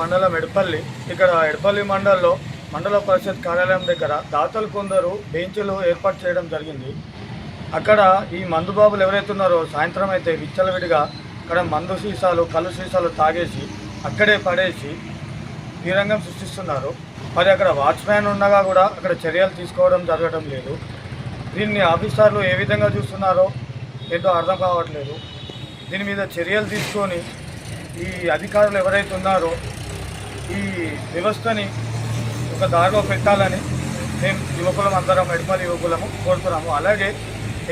మండలం ఎడపల్లి. ఇక్కడ ఎడపల్లి మండలంలో మండల పరిషత్ కార్యాలయం దగ్గర దాతలు కొందరు బెంచులు ఏర్పాటు చేయడం జరిగింది. అక్కడ ఈ మందు బాబులు ఎవరైతే ఉన్నారో సాయంత్రం అయితే విచ్చలవిడిగా అక్కడ మందు సీసాలు కళ్ళు సీసాలు తాగేసి అక్కడే పడేసి తీరంగం సృష్టిస్తున్నారు. మరి అక్కడ వాచ్మ్యాన్ ఉండగా కూడా అక్కడ చర్యలు తీసుకోవడం జరగడం లేదు. దీన్ని ఆఫీసర్లు ఏ విధంగా చూస్తున్నారో ఏంటో అర్థం కావట్లేదు. దీని మీద చర్యలు తీసుకొని ఈ అధికారులు ఎవరైతే ఉన్నారో ఈ వ్యవస్థని ఒక దారిలో పెట్టాలని మేము యువకులం అందరం ఎడమలి యువకులము కోరుతున్నాము. అలాగే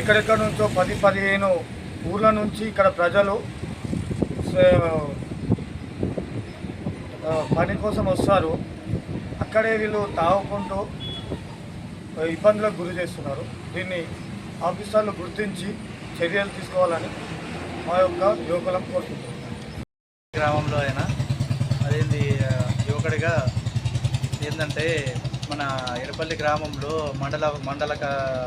ఎక్కడెక్కడ నుంచో పది పదిహేను ఊర్ల నుంచి ఇక్కడ ప్రజలు పని కోసం వస్తారు. అక్కడే వీళ్ళు తాగుకుంటూ ఇబ్బందులకు గురి చేస్తున్నారు. దీన్ని ఆఫీసర్లు గుర్తించి చర్యలు తీసుకోవాలని మా యొక్క యువకులం కోరుకుంటున్నాం. గ్రామంలో అయినా అదేంటి ఆ, ఏంటంటే మన ఎడపల్లి గ్రామంలో మండల మండల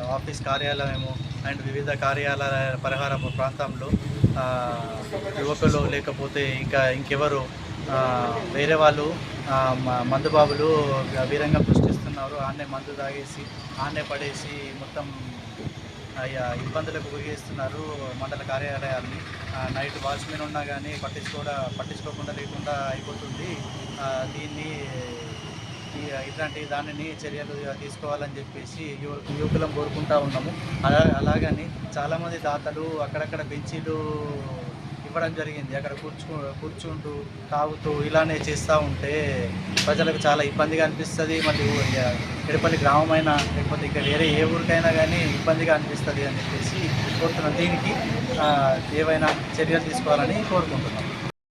ఆఫీస్ కార్యాలయము అండ్ వివిధ కార్యాలయ పరిహార ప్రాంతంలో యువకులు లేకపోతే ఇంకా ఇంకెవరు వేరే వాళ్ళు మందుబాబులు వీరంగా పుష్టిస్తున్నారు ఆన్నే మందు తాగేసి ఆన్నే పడేసి మొత్తం ఇబ్బందులకు గురిచేస్తున్నారు మండల కార్యాలయాన్ని. నైట్ వాచ్మెన్ ఉన్నా కానీ పట్టించుకోవడా పట్టించుకోకుండా లేకుండా అయిపోతుంది. దీన్ని ఇట్లాంటి దానిని చర్యలు తీసుకోవాలని చెప్పేసి యువ యువకులం కోరుకుంటా ఉన్నాము. అలా అలాగని చాలామంది దాతలు అక్కడక్కడ బెంచీలు ఇవ్వడం జరిగింది. అక్కడ కూర్చు కూర్చుంటూ తాగుతూ ఇలానే చేస్తూ ఉంటే ప్రజలకు చాలా ఇబ్బందిగా అనిపిస్తుంది. మళ్ళీ ఎడపల్లి గ్రామమైనా లేకపోతే ఇక్కడ వేరే ఏ ఊరికైనా కానీ ఇబ్బందిగా అనిపిస్తుంది అని చెప్పేసి కోరుతున్నాం. దీనికి ఏవైనా చర్యలు తీసుకోవాలని కోరుకుంటున్నాం.